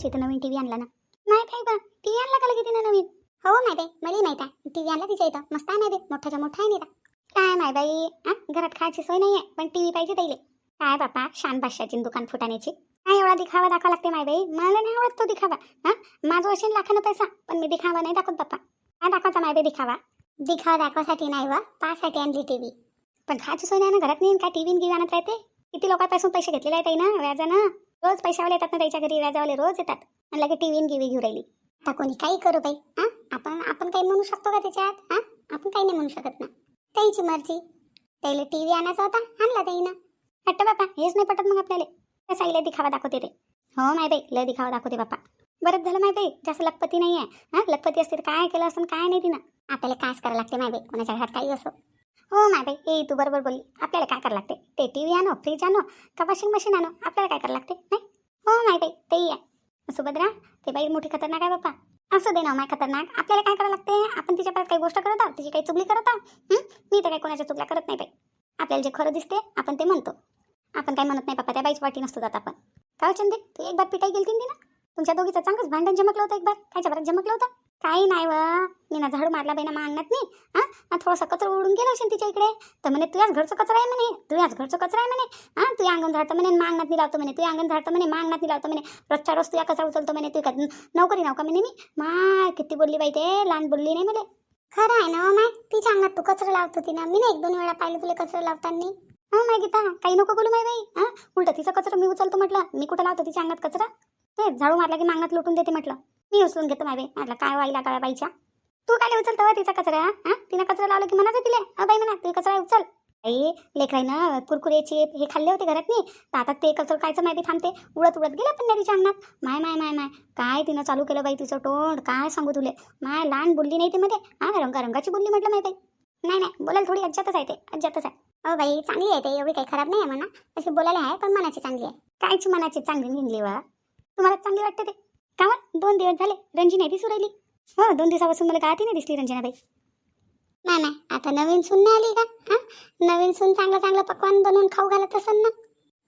ताईची इथं नवीन टीव्ही आणला ना. नाही काय टी व्ही आणला का किती नवीन? हो माहिती आहे मला माहीत आहे. टीव्ही आणला तिच्या इथं. मस्त आहे माहिती बाई मोठाच्या मोठा आहे नाही काय माय बाई हा घरात खायची सोय नाही आहे पण टीव्ही पाहिजे ताईले काय बापा शान बादशाची दुकान फुटाण्याची. काय एवढा दिखावा दाखवा लागते माय बाई? मला नाही आवडत तो दिखावा हा? माझं असेल लाखानं पैसा पण मी दिखावा नाही दाखवत बाप्पा काय दाखवायचा माय बाई दिखावा? दिखावा दाखवासाठी नाही वा पासाठी आणली टीव्ही पण खायची सोय नाही ना घरात नाही काय टीव्ही गिवी आणत राहते? किती लोकांपासून पैसे घेतलेले आहेत ताई ना व्याजानं? रोज पैशावाले येतात ना त्याच्या घरी व्याजावाले रोज येतात. आणि लगे टीव्ही गिवी घेऊ राहिली. आता कोणी काही करू बाई हा? आपण आपण काही म्हणू शकतो का त्याच्यात हा? आपण काही नाही म्हणू शकत ना. त्याची मर्जी. त्याला टीव्ही आणायचा होता आणला ताईनं हट्ट बापा हेच नाही पटत मग आपल्याला. कसा इला दिखावा दाखवते ते. हो माय बाई लय दिखावा दाखवते बापा. बरंच झालं माय बाई जास्त लखपती नाही आहे हा? लखपती असते तर काय केलं असं काय नाही तिनं. आपल्याला कायच करावं लागते माय बाई कोणाच्या घरात काही असो. हो माय ए तू बरोबर बोलली. आपल्याला काय करावं लागते? ते टी व्ही आणो फ्रीज आणो का वॉशिंग मशीन आणो? आपल्याला काय करावं लागते? नाही? हो माय बाई. तेही आहे. सुभद्रा ते बाई मोठी खतरनाक आहे बाप्पा. असं दे ना माय खतरनाक. आपल्याला काय करावं लागते? आपण तिच्या परत काही गोष्ट करत आहोत? तिची काही चुगली करत आहोत? मी तर काही कोणाच्या चुगल्या करत नाही बाई. आपल्याला जे खरं दिसते आपण ते म्हणतो. आपण काय म्हणत नाही बाप्पा. त्या बाईची वाटी नसतो जात आपण. काय हो चंदे. तू एक बार पिटाई गेली ना? तुमच्या दोघीचं चांगलंच भांडण जमकलं होतं एक बार. कायच्या बरं जमकलं होतं? काही नाही व. मी ना झाडू मारला बाई ना मागण्यात नाही. हां? थोडासा कचरा उडून गेला असेल तिच्या इकडे. तर म्हणे तुझ्याच घरचं कचरा आहे म्हणे. तुझ्याच घरचं कचरा आहे म्हणे. हां तू अंगण झाडतं म्हणे मागण्यात नाही लावतो म्हणे. तू अंगण झाडतं म्हणे मागण्यात नाही लावतो म्हणे. रोजच्या रोज तुझ्या कचरा उचलतो म्हणे. तू का नोकरी नाव का म्हणे मी. माय किती बोलली बाई ते. लहान बोलली नाही म्हणे खरं आहे ना हो माय. तिच्या अंगात तू कचरा लावत होती ना मी ना एक दोन वेळा पाहिलं तुला कचरा लावताना. हो माय गीता काही नको बोलू माय बाई. हां? उलट तिचा कचरा मी उचलतो म्हटलं. मी कुठं लावतो तिच्या अंगात कचरा? ते झाडू मारला की मागण्यात लुटून देते म्हटलं. मी उचलून घेतो बाई. म्हटलं काय व्हायला काय बाईच्या? तू काय उचलतो बा तिचा कचरा हा? तिनं कचरा लावला की म्हणायचं तिले? अ बाई म्हणा तू कचरा उचल. आई लेकराईनं कुरकुरे चिप हे खाल्ले होते घरात नाही तर आता ते कचरा कायचं बी थांबते. उडत उडत गेले पण तिच्या अंगणात. माय माय माय माय काय तिनं चालू केलं बाई तिचं तोंड? काय सांगू तुले? माय लहान बोलली नाही ते मध्ये? हा रंगा रंगाची बोलली म्हटलं बाई. नाही नाही बोलायला थोडी अज्जातच आहे ते अज्जातच आहे. अहो बाई चांगली आहे ते एवढी काही खराब नाही आहे म्हणा. अशी बोलायला आहे पण मनाची चांगली आहे. कायची मनाची चांगली निघली वा? तुम्हाला चांगली वाटते ते. का दोन दिवस झाले. रंजी दिसू राहिली हो दोन दिवसापासून मला गाती नाही दिसली रंजनाबाई नाही नाही. आता नवीन सून नाही आली का? हा? नवीन सून चांगलं चांगलं पकवान बनवून खाऊ घालत असेल ना?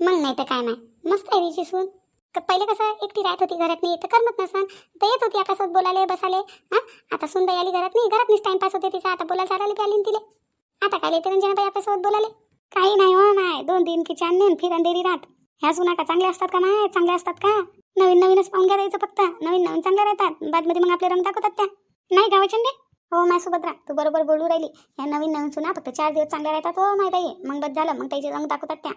मग नाही तर काय नाही. मस्त आहे तिची सून. पहिले कसं एकटी राहत होती घरात नाही तर करमत नसन. तर येत होती आकाशात बोलाले बसाले हा? आता सूनबाई आली घरात नाही. घरात नाही टाइमपास होते तिचा. आता बोलायला चालायला बी आली तिले. आता काय येते रंजनाबाई आपल्यासोबत बोलाले काही नाही हो नाही दोन दिन की चार नेन फिर अंधेरी राहत ह्या सुना का चांगल्या असतात का माय चांगल्या असतात का? नवीन नवीनच पाहून घ्या द्यायचं फक्त. नवीन नवीन चांगल्या राहतात. बादमध्ये मग आपले रंग दाखवतात त्या. नाही का वचन दे हो माय सुभद्रा तू बरोबर बोलू राहिली. ह्या नवीन नवीन सुना फक्त चार दिवस चांगल्या राहतात हो माय बाई. मग बस झालं. मग त्याचे रंग दाखवतात त्या.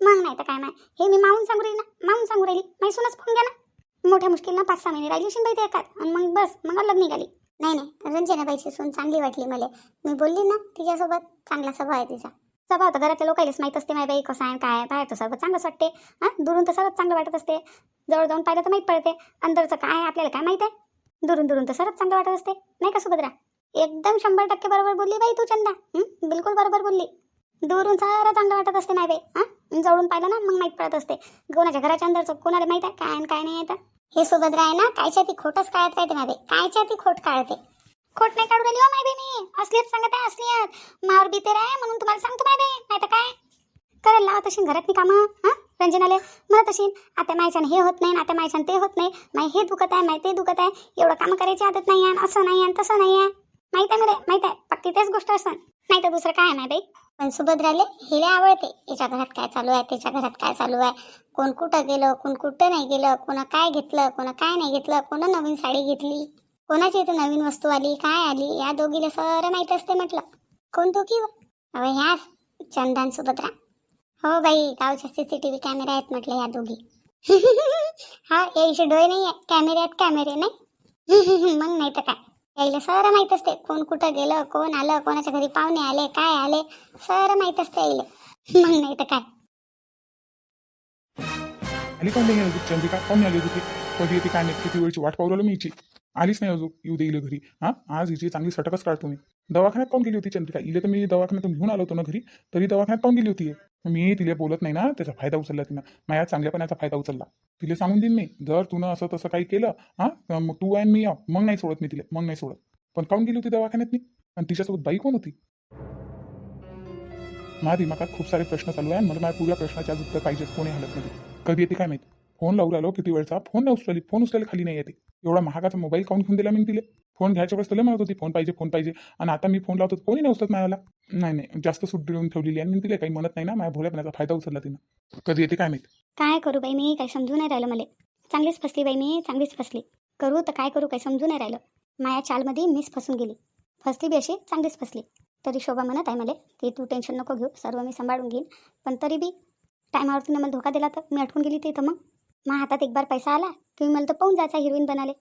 मग नाही तर काय माय? हे मी मावून सांगू राहिली ना? मावून सांगू राहिली? माय सुनाच पाहून घ्या ना. मोठ्या मुश्किलनं पाच सहा महिने राहिली असेल बाई ते एकात. आणि मग बस. मग अलग निघाली. नाही नाही. रंजनाबाईची सून चांगली वाटली मला. मी बोलली ना तिच्यासोबत. चांगला स्वभाव आहे तिचा. स्वभाव तर घरातल्या लोकांनाच माहीत असते माय बाई कसं आहे काय बाहेर तर सर्व चांगलंच वाटते. हां? दुरून तर सर्वच चांगलं वाटत असते. जवळ जाऊन पाहिलं तर माहीत पडते. अंदरचं काय आहे आपल्याला काय माहीत आहे? दुरून दुरून तर सर्वच चांगलं वाटत असते. नाही का सुभद्रा? एकदम शंभर टक्के बरोबर बोलली बाई तू चंदा. बिलकुल बरोबर बोलली. दुरून सारं चांगलं वाटत असते नाही बाई. हां? जवळून पाहिलं ना मग माहीत पडत असते. कोणाच्या घराच्या अंदरचं कोणाला माहीत आहे? काय आणि काय नाही येतं हे सुभद्रा आहे ना कायच्या ती खोटच काढत राहते नाही बाई. कायच्या ती खोट काढते खोट नाही काढू राहिली हो माय बाई मी असलीच सांगत आहे असलीच मावर बितेर आहे म्हणून तुम्हाला सांगतो माय बाई नाही तर काय? करायला लावत असेल घरातली कामं हां? रंजनाले म्हणत असेल आता मायच्यानं हे होत नाही आता मायच्यानं ते होत नाही. माय हे दुखत आहे माय ते दुखत आहे. एवढं कामं करायची आदत नाही आहे असं नाही आहे तसं नाही आहे. माहीत आहे मला माहीत आहे. पक्की तेच गोष्ट असं नाही तर दुसरं काय आहे माय बाई? पण सुभद्राले हिला आवडते. याच्या घरात काय चालू आहे त्याच्या घरात काय चालू आहे? कोण कुठं गेलं कोण कुठं नाही गेलं कोणा काय घेतलं कोणा काय नाही घेतलं कोणा नवीन साडी घेतली? कोणाची इथं नवीन वस्तू आली काय आली या दोघीला सर माहीत असते म्हटलं. कोण दोघी अहो ह्या चंदन सुभद्रा हो बाई गावच्या C C T V camera आहेत म्हटलं या दोघी. हा यायचे डोळे नाही आहे कॅमेरे आहेत कॅमेरे नाही? मग नाही तर काय? यायला सर माहीत असते. कोण कुठं गेलं कोण आलं कोणाच्या घरी पाहुणे आले काय आले सर माहीत असते यायला. मग नाही तर काय? आली का नाही कोण आली होती कधी येते काय नाही किती वेळची वाट पाहू राहिलो मी आलीच नाही अजून येऊ दे इले घरी. हां आज हिची चांगली सटकच काढतो मी दवाखान्यात पाहून गेली होती चंद्रिका. इले तर मी दवाखान्यातून घेऊन आलो होतो ना घरी तरी दवाखान्यात पाहून गेली होती मी तिला बोलत नाही ना त्याचा फायदा उचलला तिनं. माझ्या चांगल्यापणाचा फायदा उचलला. तिला सांगून देईन मी जर तुनं असं तसं काही केलं हां मग तू आणि मी या मग नाही सोडत मी तिला मग नाही सोडत. पण काहून गेली होती दवाखान्यात मी. आणि तिच्यासोबत बाई कोण होती? माझ्या दिमागात खूप सारे प्रश्न चालू आहे मला माझ्या पुऱ्या प्रश्नाच्या उत्तर पाहिजेच कोणी हलत नाही. कधी येते काय माहिती? फोन लावून राहिलो किती वेळचा? फोन नाही उचलली फोन उचलायला खाली नाही येते. एवढा महागाचा मोबाईल काऊन घेऊन दिला मी तिले? फोन घ्यायच्या वेळेस तुला म्हणत होती फोन पाहिजे फोन पाहिजे. आणि आता मी फोन लावतो कोणी नाही उचलत माझ्याला नाही नाही. जास्त सूट देऊन ठेवलेली आहे आणि तिला काही म्हणत नाही ना माझ्या भोळ्यापणाचा फायदा उचलला तिनं. कधी येते काय माहिती? काय करू बाई मी? काही समजून नाही राहिलं मला. चांगलीच फसली बाई मी चांगलीच फसली. करू तर काय करू काही समजू नाही राहिलं. माया चालमध्ये मीच फसून गेली. फसली बी अशी चांगलीच फसली. तरी शोभा म्हणत आहे मला की तू टेन्शन नको घेऊ सर्व मी सांभाळून घेईन. पण तरी बी टायमावर मला धोका दिला तर? मी अटकून गेली ते तर मग? माझ्या हातात एक बार पैसा आला तुम्ही मला तर पाहून जायचा हिरोईन बनाले.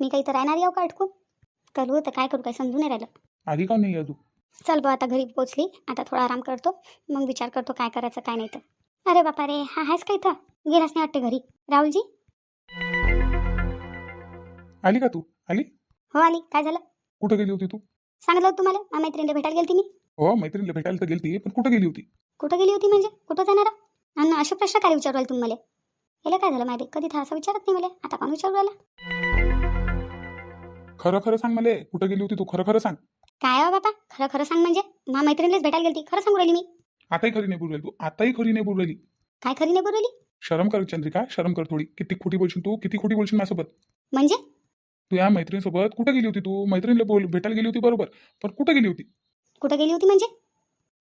मी काही तर राहणार येऊ का अटकून करू तर काय करू काही समजून नाही राहिलं. आधी का नाही अजून चल बा आता घरी पोचली. आता थोडा आराम करतो. मग विचार करतो काय करायचं काय नाही तर. अरे बापा रे हा आहेस का इथं? गेलास नाही वाटते घरी? राहुलजी? आली का तू? आली? हो आली. काय झालं? कुठं गेली होती तू? सांगितलं होतं तुम्हाला? माझ्या मैत्रिणीला भेटायला गेलती मी. हो मैत्रिणीला भेटायला तर गेलती पण कुठं गेली होती? कुठं गेली होती म्हणजे? कुठं जाणार? आणि असे प्रश्न काय विचारू राहिले तुम्ही मला? याला काय झालं माहिती? कधी तर असं विचारत नाही मला. आता कोण विचारू राहिला? खरं खरं सांग मला. कुठं गेली होती तू? खरं खरं सांग. काय हो बापा? खरं खरं सांग म्हणजे? माझ्या मैत्रिणीलाच भेटायला गेलती. खरं सांगू राहिली मी. आताही खरी नाही बोलू राहिली तू. आताही खरी नाही बोलू राहिली. काय खरी नाही बोलली शरम कर चंद्रिका. शरम कर थोडी. किती खोटी बोलशील तू? किती खोटी बोलशील माझ्यासोबत? म्हणजे? तू या मैत्रिणीसोबत कुठं गेली होती तू? मैत्रिणीला बोल. भेटायला गेली होती बरोबर. पण कुठं गेली होती? कुठं गेली होती म्हणजे?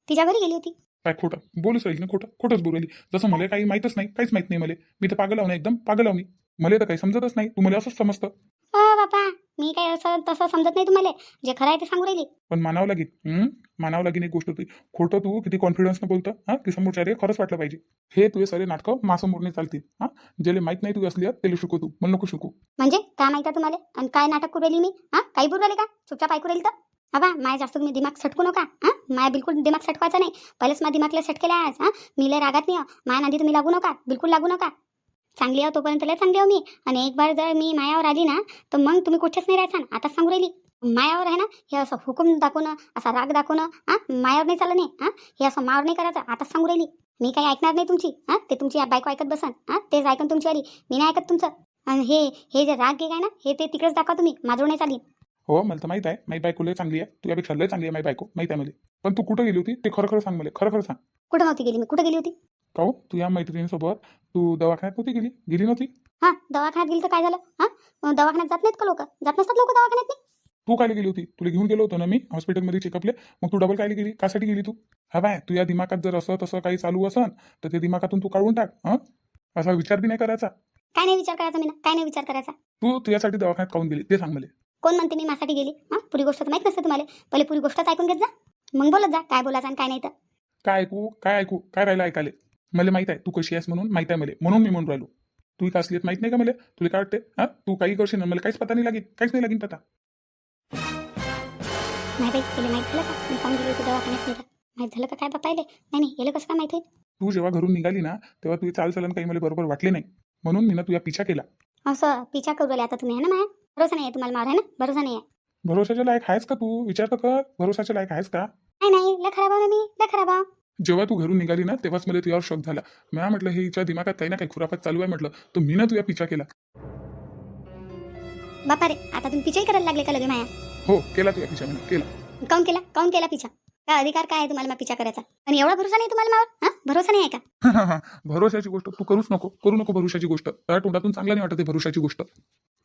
तिच्या घरी गेली होती. काय खोटं? बोलूच राहील ना खोटं? खोटंच बोलू राहिली. जसं मला काही माहीतच नाही काहीच माहीत नाही मला. मी तर पागल आहो एकदम पागल आहो मी. मला तर काही समजतच नाही. तू मला असंच समजतं. हो बापा मी काय असं तसं समजत नाही तुम्हाला. जे खरं आहे ते सांगू राहिली. पण मानावं लागेल. हं? मानावं लागेल एक गोष्ट होती खोटं तू किती कॉन्फिडन्सनं बोलतं हां? की समोरच्या रे खरंच वाटलं पाहिजे. हे तुझे सारे नाटकं मासमोरने चालतील हां? ज्याला माहीत नाही तू असली त्याला शिकव तू. मला नको शिकू म्हणजे? काय माहिती आहे तुम्हाला? आणि काय नाटक करू राहिली मी? हा? काही बोलू राहिले का? चुपचाप ऐकू राहील तर? अबा माया जास्त तुम्ही दिमाग सटकू नका हां? माया बिलकुल दिमाग सटकवायचा नाही. पहिलेच माझ्या दिमागला सटकेला आहे आज हां? मी लय रागात नाही माया नादी तुम्ही लागू नका बिलकुल लागू नका. चांगली आहो तोपर्यंत लय चांगली आहो मी. आणि एक बार जर मी मायावर आली ना तर मग तुम्ही कुठेच नाही राहायचा. आता सांगू राहिली. मायावर आहे ना हे असं हुकूम दाखवणं असा राग दाखवणं हा? मायावर नाही चाललं नाही हा? हे असं मावर नाही करायचं. आता सांगू राहिली. मी काही ऐकणार नाही तुमची हां? ते तुमची बायको ऐकत बसन हां? तेच ऐकून तुमची आली मी नाही ऐकत तुमचं. आणि हे हे जे राग गे काय ना हे ते तिकडेच दाखवा तुम्ही. माझं नाही चालेल. हो मला तर माहीत आहे. माई बायको लय चांगली आहे. तुझ्यापेक्षा लय चांगली आहे माई बायको. माहीत आहे मला. पण तू कुठं गेली होती? ते खरं खरं सांग मला. खरं खरं सांग. कुठं नव्हती गेली मी? कुठं गेली होती? काहो तू या मैत्रिणीसोबत. तू दवाखान्यात नव्हती गेली? गेली नव्हती? हा दवाखान्यात गेली तर काय झालं? हा? दवाखान्यात जात नाहीत का लोक? जात नसतात लोक दवाखान्यात नाही? तू काय गेली होती? तुला घेऊन गेलो होतो ना मी हॉस्पिटलमध्ये चेकअपले मग तू डबल काय गेली? कासाठी गेली तू? हा बाय तू या दिमागात जर असं तसं काही चालू असन तर ते दिमागातून तू काढून टाक हं? असा विचार बी नाही करायचा. काय नाही विचार करायचा मी काय नाही विचार करायचा? तू तुझ्यासाठी दवाखान्यात काऊन गेली? ते सांग मला. कोण म्हणते मी माझ्यासाठी गेली? हा? पुरी गोष्ट तर माहीत नसते तुम्हाला. पहिले पुरी गोष्टच ऐकून घेत जा. मग बोलत जा काय बोलायचं आणि काय नाही तर. काय ऐकू? काय ऐकू? काय राहिलं ऐकायला? मला माहीत आहे. तू कशी आहेस म्हणून माहीत आहे मला. म्हणून मी म्हणून राहिलो. तू का असलीत माहीत नाही का मला? तुला काय वाटते हा? तू काही करशील ना मला काहीच पता नाही लागेल. काहीच नाही लागेल पता. नाही बाई तुला माहीत झालं का? मी काऊन गेली होती दवाखान्यात नाही तर माहीत झालं का काय नाही नाही याला कसं काय माहीत होईल? तू जेव्हा घरून निघाली ना तेव्हा तुझी चालचलन काही मला बरोबर वाटले नाही. म्हणून मी ना तुझ्या पिछा केला. असं पिछा करू राहिले आता तुम्ही आहे ना माया? भरोसा नाही आहे तुम्हाला मार आहे ना? भरोसा नाही आहे भरोशाच्या लायक आहेस का तू? विचार तर कर. भरोशाच्या लायक आहेस का? नाही नाही. लय खराब आहे मी. लय खराब आहे. जेव्हा तू घरून निघाली ना तेव्हाच मला तुझ्यावर शॉक झाला. मी म्हटलं हे हिच्या दिमागात काही ना काही खुराफात चालू आहे म्हटलं. तर मी ना तुझ्या पिछा केला. बापा रे आता तुम्ही पिछाही करायला लागले का लगे माया? हो केला तुझ्या पिछा मी केला. काऊन केला? काऊन केला पिछा? काय अधिकार काय आहे तुम्हाला मा पिछा करायचा? आणि एवढा भरोसा नाही तुम्हाला मावर हा? भरोसा नाही आहे का? भरोशाची गोष्ट तू करूच नको. करू नको भरोशाची गोष्ट. त्या तोंडातून चांगला नाही वाटत आहे भरोशाची गोष्ट.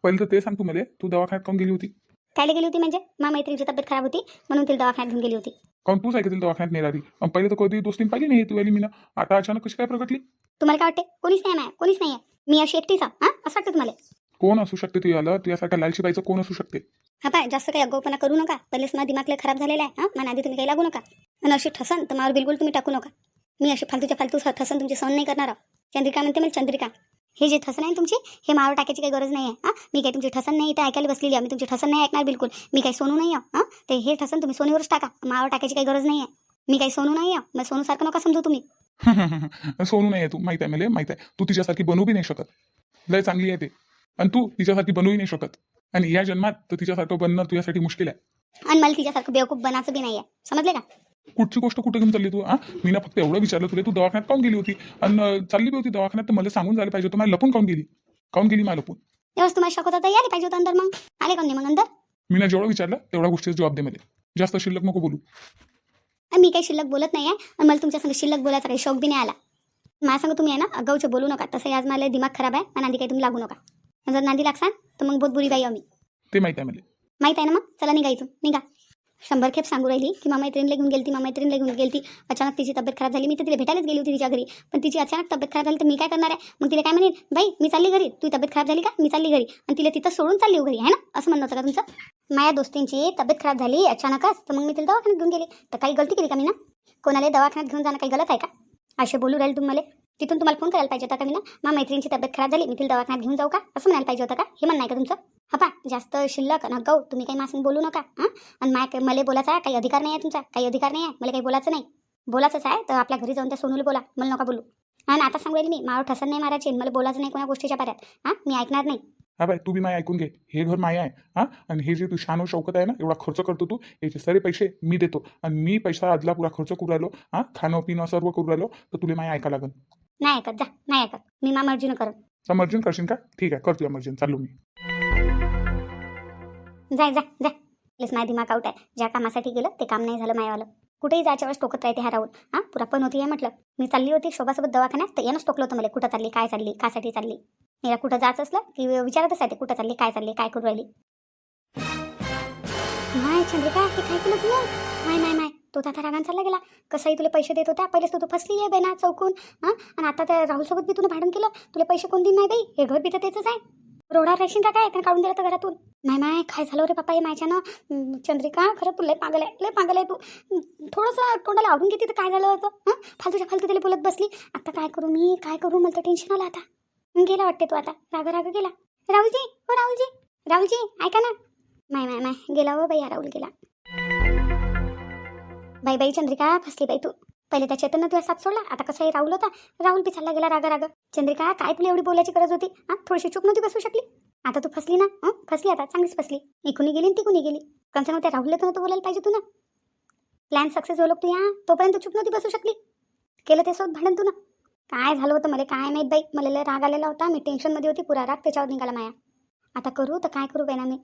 पहिलं तर ते सांग तू मला. तू दवाखान्यात काऊन गेली होती? कायला गेली होती म्हणजे? मा मैत्रिणीची तब्येत खराब होती म्हणून तिला दवाखान्यात घेऊन गेली होती. काऊन तूच ऐकतील दवाखान्यात नाही राहिली आणि पहिले तर कधी दोस्तीन पाहिली नाही तू आली मी ना आता अचानक कशी काय प्रगटली? तुम्हाला काय वाटते कोणीच नाही माया कोणीच नाही आहे. मी अशी एकटीच आहे हा? असं वाटतं तुम्हाला? कोण असू शकते तू याला? तुझ्यासारख्या लालची बाईचं कोण असू शकते? हा पाय जास्त काही अगोपणा करू नका. पहिलेच माझा दिमाग लय खराब झालेला आहे हा? मला आधी तुम्ही काही लागू नका. आणि अशी ठसन तर मावर बिलकुल तुम्ही टाकू नका. मी अशी फालतूच्या फालतू ठसन तुमची सहन नाही करणार आहो. चंद्रिका म्हणते मला चंद्रिका. हे जे ठसन आहे तुमची हे मावर टाकायची काही गरज नाही आहे हा? मी काही तुमची ठसन नाही इथं ऐकायला बसलेली आहे. मी तुमची ठसन नाही ऐकणार बिलकुल. मी काही सोनू नाही आहे हा? ते हे ठसन तुम्ही सोनीवरच टाका. मावर टाकायची काही गरज नाही आहे मी काही सोनू नाही आहे मग सोनूसारखं नका समजू तुम्ही. सोनू नाही आहे तू. माहीत आहे मला माहीत आहे. तू तिच्यासारखी बनवू बी नाही शकत. लय चांगली आहे ते. आणि तू तिच्यासारखी बनवूही नाही शकत. आणि या जन्मात तर तिच्यासारखं बनणं तुझ्यासाठी मुश्किल आहे. आणि मला तिच्यासारखं बेवकूफ बनायचं बी नाही आहे समजले का? कुठची गोष्ट कुठे घेऊन चालली तू? हा मी ना फक्त एवढं विचारलं तुला तू दवाखान्यात काऊन गेली होती? आणि चालली बी होती दवाखान्यात तर मला सांगून झालं पाहिजे होतं मला लपून काऊन गेली? काऊन गेली मला लपून? तेव्हाच तुम्हाला शक होता तर यायला पाहिजे होतं अंदर मग. आले का नाही मग अंदर? मी ना जेवढं विचारलं तेवढ्या गोष्टीचा जबाब दे मला. जास्त शिल्लक नको बोलू. आणि मी काही शिल्लक बोलत नाही आहे आणि मला तुमच्या संग शिल्लक बोलायचा काही शौक बी नाही आला. माझ्या सांग तुम्ही आहे ना अगाऊचे बोलू नका. तसं आज मला दिमाग खराब आहे. नांदी काही तुम्ही लागू नका. जर नांदी लागसान तर मग बहुत बुरी बाई आम्ही ते माहिती आहे मला. माहीत आहे ना मग? चला निघा इथून. निघा. शंभर खेप सांगू राहिली. की मामा मैत्रिणीला घेऊन गेली ती मामा मैत्रिणीला घेऊन गेली अचानक तिची तब्येत खराब झाली. मी तर तिला भेटायलाच गेली होती तिच्या घरी. पण तिची अचानक तब्येत खराब झाली तर मी काय करणार आहे? मग तिला काय म्हणेन? बाई मी चालली घरी. तू तब्येत खराब झाली का? मी चालली घरी. आणि तिला तिथं सोडून चालली हो घरी. आहे ना? असं म्हणणं होतं का तुमचं? माझ्या दोस्तींची तब्येत खराब झाली अचानकच. तर मग मी तिला दवाखान्यात घेऊन गेली. तर काही गलती केली का मी ना कोणाला दवाखान्यात घेऊन जाणं काही गलत आहे का? असे बोलू राहील तुम्हाला तिथून तुम्हाला फोन करायला पाहिजे होता का मी ना मा मैत्रिणीची तब्येत खराब झाली. मी तिला दवाखान्यात घेऊन जाऊ का? असं म्हणायला पाहिजे होतं का? हे म्हणणं आहे का तुमचं? हा पा जास्त शिल्लक ना गौ तुम्ही काही मासून बोलू नका हां? आणि माय मला बोलायचा काही अधिकार नाही आहे तुमचा काही अधिकार नाही आहे मला काही बोलायचं नाही. बोलायचंच आहे तर आपल्या घरी जाऊन त्या सोनूला बोला मला नका बोलू. आणि आता सांगू मी मावर ठसन नाही मारायची मला बोलायचं नाही कोणा गोष्टीच्या पाऱ्यात हां? मी ऐकणार नाही. हा बाय तू बी माय ऐकून घे हे घर माय आहे हा? आणि हे जे तू शान शौकत आहे ना एवढा खर्च करतो तू याचे सारे पैसे मी देतो. आणि मी पैसा आदला पुरा खर्च करू राहिलो हा? खाणं पिणं सर्व करू राहिलो तर तुला माय ऐका लागन. नाही ऐकत जा नाही ऐकत. मी मा मर्जीनं करत समर्जन करशील का? ठीक आहे करतो अमर्जन चाललो मी. जाय जा जा. प्लीज माझ्या दिमाग आउट आहे. ज्या कामासाठी गेलं ते काम नाही झालं मायावालं. कुठेही जायच्या वेळेस टोकत राहते हा राहुल. हां? पुरा पण होती आहे म्हटलं. मी चालली होती शोभासोबत दवाखान्यात तर यानंच टोकलं होतं मला. कुठं चालली काय चालली कासाठी चालली. याला कुठं जायचं असलं की विचारतच राहते कुठं चालली काय चालली काय करू राहिली. माय चंद्रिका हे काय केलं तुला? माय माय माय. तो तर आता रागान चालला गेला. कसंही तुला पैसे देत होता? पहिलेच तू फसली आहे बेना चौकून. हां? आणि आता त्या राहुलसोबत बी तुला भांडण केलं? तुला पैसे कोण देईन नाही बाई? हे घर बी तर त्याचंच आहे. रोडा राहशील का काय त्यानं काढून दिलं तर घरातून. नाही माय काय झालं रे पप्पा हे माझ्यानं चंद्रिका खरं तू लय पागल आहे लय पागल आहे तू. थोडंसं तोंडाला आवडून घेते तर काय झालं होतं हां? फालतूच्या फालतू त्याला बोलत बसली. आता काय करू मी? काय करू? मला तर टेन्शन आलं आता. गेला वाटते तू आता. राग राग गेला. राहुलजी हो राहुलजी. राहुलजी ऐका ना. माय माय माय. गेला हो बाई राहुल गेला. बाई बाई चंद्रिका फसली बाई तू. पहिले त्या चेतननं तुला साथ सोडला आता कसं राहुल होता राहुल बी गेला रागा राग चंद्रिका काय तुला एवढी बोलायची गरज होती हा? थोडीशी चूक नव्हती बसू शकली? आता तू फसली ना? हं? फसली आता चांगलीच फसली. इकूनही गेली आणि कुणी गेली. कमसे कम त्या राहुलला तर नव्हतं बोलायला पाहिजे तू ना प्लॅन सक्सेस झालो तू या तोपर्यंत चूक नव्हती बसू शकली. केलं ते सोबत भांडण तू ना काय झालं होतं मला काय माहीत बाई? मला राग आलेला होता मी टेन्शनमध्ये होती पुरा राग त्याच्यावर निघाला माया. आता करू तर काय करू बाई ना मी?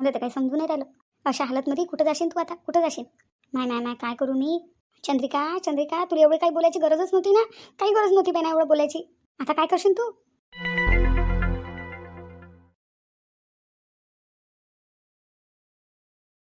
मला तर काही समजून नाही राहिलं. अशा हालतमध्ये कुठं जाशील तू आता? कुठं जाशील? नाही नाही नाही काय करू मी? चंद्रिका चंद्रिका तुला एवढी काही बोलायची गरजच नव्हती ना? काही गरज नव्हती बेना एवढं बोलायची. आता काय करशील तू?